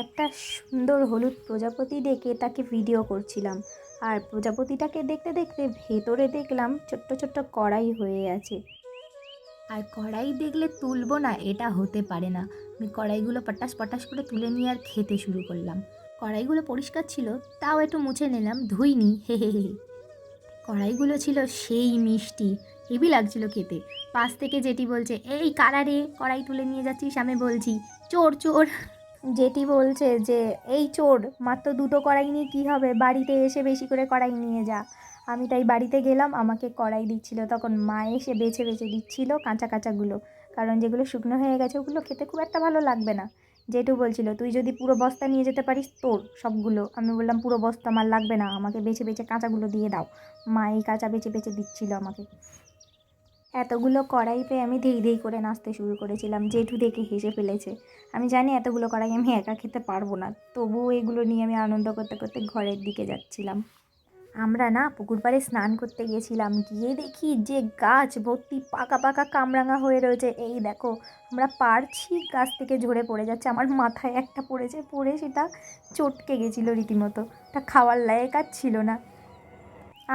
একটা সুন্দর হলুদ প্রজাপতি ডেকে তাকে ভিডিও করছিলাম। আর প্রজাপতিটাকে দেখতে দেখতে ভেতরে দেখলাম ছোট্ট ছোট্ট কড়াই হয়ে আছে। আর কড়াই দেখলে তুলবো না, এটা হতে পারে না। আমি কড়াইগুলো পটাশ পটাশ করে তুলে নিয়ে আর খেতে শুরু করলাম। কড়াইগুলো পরিষ্কার ছিল, তাও একটু মুছে নিলাম, ধুইনি, হে হে হে। কড়াইগুলো ছিল সেই মিষ্টি, হেভি লাগছিল খেতে। পাশ থেকে যেটি বলছে, এই কারা রে, কড়াই তুলে নিয়ে যাচ্ছিস? আমি বলছি, চোর চোর। যেটি বলছে যে, এই চোর, মাত্র দুটো কড়াই নিয়ে কী হবে? বাড়িতে এসে বেশি করে কড়াই নিয়ে যা। আমি তাই বাড়িতে গেলাম, আমাকে কড়াই দিচ্ছিল। তখন মা এসে বেছে বেছে দিচ্ছিল কাঁচা কাঁচাগুলো। কারণ যেগুলো শুকনো হয়ে গেছে, ওগুলো খেতে খুব একটা ভালো লাগবে না। যেটু বলছিল, তুই যদি পুরো বস্তা নিয়ে যেতে পারিস, তোর সবগুলো। আমি বললাম, পুরো বস্তা আমার লাগবে না, আমাকে বেছে বেছে কাঁচাগুলো দিয়ে দাও। মা এই কাঁচা বেছে বেছে দিচ্ছিল আমাকে। এতগুলো কড়াই পেয়ে আমি ধেই ধেই করে নাচতে শুরু করেছিলাম, জেঠু দেখে হেসে ফেলেছে। আমি জানি এতগুলো কড়াই আমি একা খেতে পারব না, তবুও এগুলো নিয়ে আমি আনন্দ করতে করতে ঘরের দিকে যাচ্ছিলাম। আমরা না পুকুর পাড়ে স্নান করতে গিয়েছিলাম গিয়ে দেখি যে গাছ ভর্তি পাকা পাকা কামরাঙা হয়ে রয়েছে। এই দেখো, আমরা পারছি, গাছ থেকে ঝরে পড়ে যাচ্ছে, আমার মাথায় একটা পড়েছে, পড়ে সেটা চটকে গেছিল রীতিমতো। তা খাওয়ার লায়ক আর ছিল না।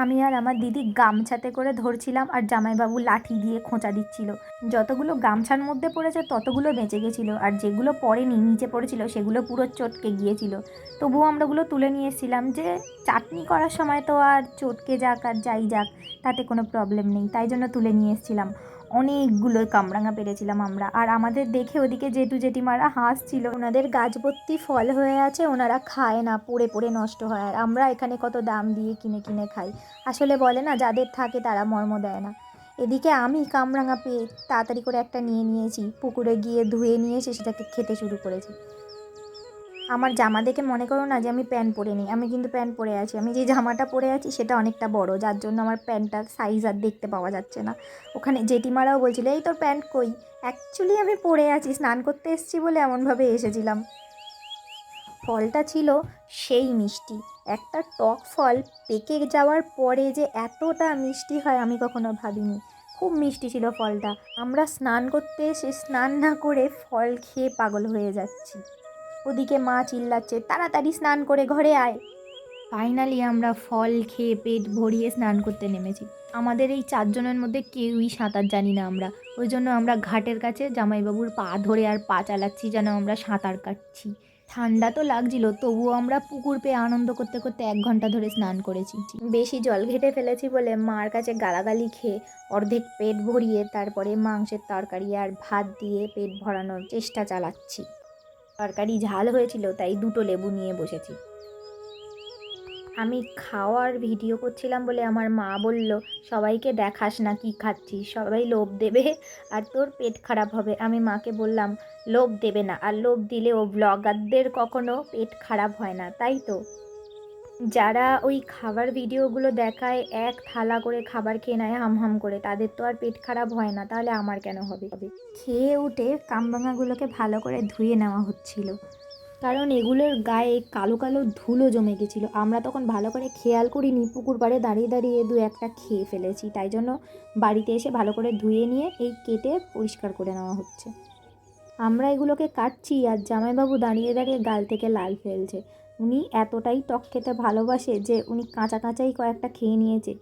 আমি আর আমার দিদি গামছাতে করে ধরছিলাম আর জামাইবাবু লাঠি দিয়ে খোঁচা দিচ্ছিল। যতগুলো গামছার মধ্যে পড়েছে ততগুলো বেঁচে গেছিল আর যেগুলো পড়েনি, নিচে পড়েছিল, সেগুলো পুরো চটকে গিয়েছিল। তবুও আমরা ওগুলো তুলে নিয়ে এসেছিলাম যে চাটনি করার সময় তো আর চটকে যাক আর যাই যাক, তাতে কোনো প্রবলেম নেই। তাই জন্য তুলে নিয়ে এসেছিলাম। অনেকগুলো কামরাঙা পেরেছিলাম আমরা। আর আমাদের দেখে ওদিকে জেঠু জেঠিমারা হাসছিল। ওনাদের গাছবত্তি ফল হয়ে আছে, ওনারা খায় না, পড়ে পড়ে নষ্ট হয়। আর আমরা এখানে কত দাম দিয়ে কিনে কিনে খাই। আসলে বলে না, যাদের থাকে তারা মর্ম দেয় না। এদিকে আমি কামরাঙা পেয়ে তাড়াতাড়ি করে একটা নিয়ে নিয়েছি। পুকুরে গিয়ে ধুয়ে নিয়ে এসে সেটাকে খেতে শুরু করেছি। আমার জামা দেখে মনে করো না যে আমি প্যান্ট পরে নিই, আমি কিন্তু প্যান্ট পরে আছি। আমি যে জামাটা পরে আছি সেটা অনেকটা বড়, যার জন্য আমার প্যান্টটার সাইজ আর দেখতে পাওয়া যাচ্ছে না। ওখানে জেঠিমারাও বলছিল, এই তোর প্যান্ট কই? অ্যাকচুয়ালি আমি পরে আছি, স্নান করতে এসেছি বলে এমনভাবে এসেছিলাম। ফলটা ছিল সেই মিষ্টি। একটা টক ফল পেকে যাওয়ার পরে যে এতটা মিষ্টি হয় আমি কখনো ভাবিনি। খুব মিষ্টি ছিল ফলটা। আমরা স্নান করতে এসে স্নান না করে ফল খেয়ে পাগল হয়ে যাচ্ছি। ওদিকে মা চিল্লাচ্ছে তাড়াতাড়ি স্নান করে ঘরে আয়। ফাইনালি আমরা ফল খেয়ে পেট ভরিয়ে স্নান করতে নেমেছি। আমাদের এই চারজনের মধ্যে কেউই সাঁতার জানি না আমরা। ওই জন্য আমরা ঘাটের কাছে জামাইবাবুর পা ধরে আর পা চালাচ্ছি যেন আমরা সাঁতার কাটছি। ঠান্ডা তো লাগছিল তবুও আমরা পুকুর পেয়ে আনন্দ করতে করতে এক ঘণ্টা ধরে স্নান করেছি। বেশি জল ঘেটে ফেলেছি বলে মার কাছে গালাগালি খেয়ে অর্ধেক পেট ভরিয়ে তারপরে মাংসের তরকারি আর ভাত দিয়ে পেট ভরানোর চেষ্টা চালাচ্ছি। তরকারি ঝাল হয়েছিল, তাই দুটো লেবু নিয়ে বসেছি। আমি খাওয়ার ভিডিও করছিলাম বলে আমার মা বলল, সবাইকে দেখাস না কি খাচ্ছিস, সবাই লোভ দেবে আর তোর পেট খারাপ হবে। আমি মাকে বললাম, লোভ দেবে না, আর লোভ দিলে ও ব্লগারদের কখনো পেট খারাপ হয় না, তাই তো? যারা ওই খাবার ভিডিওগুলো দেখায়, এক থালা করে খাবার খেয়ে নেয় হাম হাম করে, তাদের তো আর পেট খারাপ হয় না, তাহলে আমার কেন হবে? খেয়ে উঠে কামরাঙাগুলোকে ভালো করে ধুয়ে নেওয়া হচ্ছিল। কারণ এগুলোর গায়ে কালো কালো ধুলো জমে গেছিল। আমরা তখন ভালো করে খেয়াল করিনি, পুকুর পাড়ে দাঁড়িয়ে দাঁড়িয়ে দু একটা খেয়ে ফেলেছি। তাই জন্য বাড়িতে এসে ভালো করে ধুয়ে নিয়ে এই কেটে পরিষ্কার করে নেওয়া হচ্ছে। আমরা এগুলোকে কাটছি আর জামাইবাবু দাঁড়িয়ে দাঁড়িয়ে গাল থেকে লাল ফেলছে। উনি এতটাই টক খেতে ভালোবাসে যে উনি কাঁচা কাঁচাই কয়েকটা খেয়ে নিয়েছে।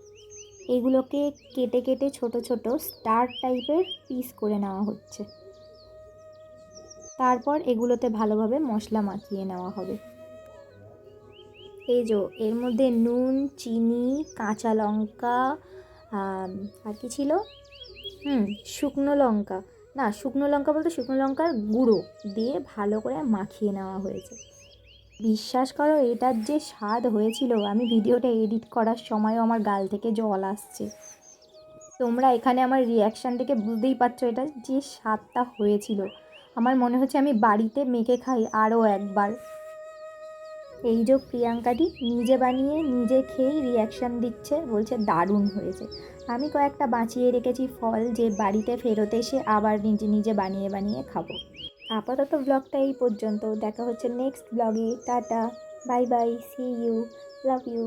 এগুলোকে কেটে কেটে ছোট ছোট স্টার টাইপের পিস করে নেওয়া হচ্ছে। তারপর এগুলোতে ভালোভাবে মশলা মাখিয়ে নেওয়া হবে। এই যে, এর মধ্যে নুন, চিনি, কাঁচা লঙ্কা আর কি ছিল? হুম, শুকনো লঙ্কা। না, শুকনো লঙ্কা বলতে শুকনো লঙ্কার গুঁড়ো দিয়ে ভালো করে মাখিয়ে নেওয়া হয়েছে। বিশ্বাস করো, এটার যে স্বাদ হয়েছিল, আমি ভিডিওটা এডিট করার সময়ও আমার গাল থেকে জল আসছে। তোমরা এখানে আমার রিয়াকশান থেকে বুঝতেই পারছ এটা যে স্বাদটা হয়েছিল। আমার মনে হচ্ছে আমি বাড়িতে মেখে খাই আরও একবার। এই যে প্রিয়াঙ্কাদি নিজে বানিয়ে, নিজে খেয়েই রিয়াকশান দিচ্ছে, বলছে দারুণ হয়েছে। আমি কয়েকটা বাঁচিয়ে রেখেছি ফল যে বাড়িতে ফেরত এসে আবার নিজে নিজে বানিয়ে বানিয়ে খাব। আপাতত ব্লগটা এই পর্যন্ত। দেখা হচ্ছে নেক্সট ব্লগে tata bye bye see you love you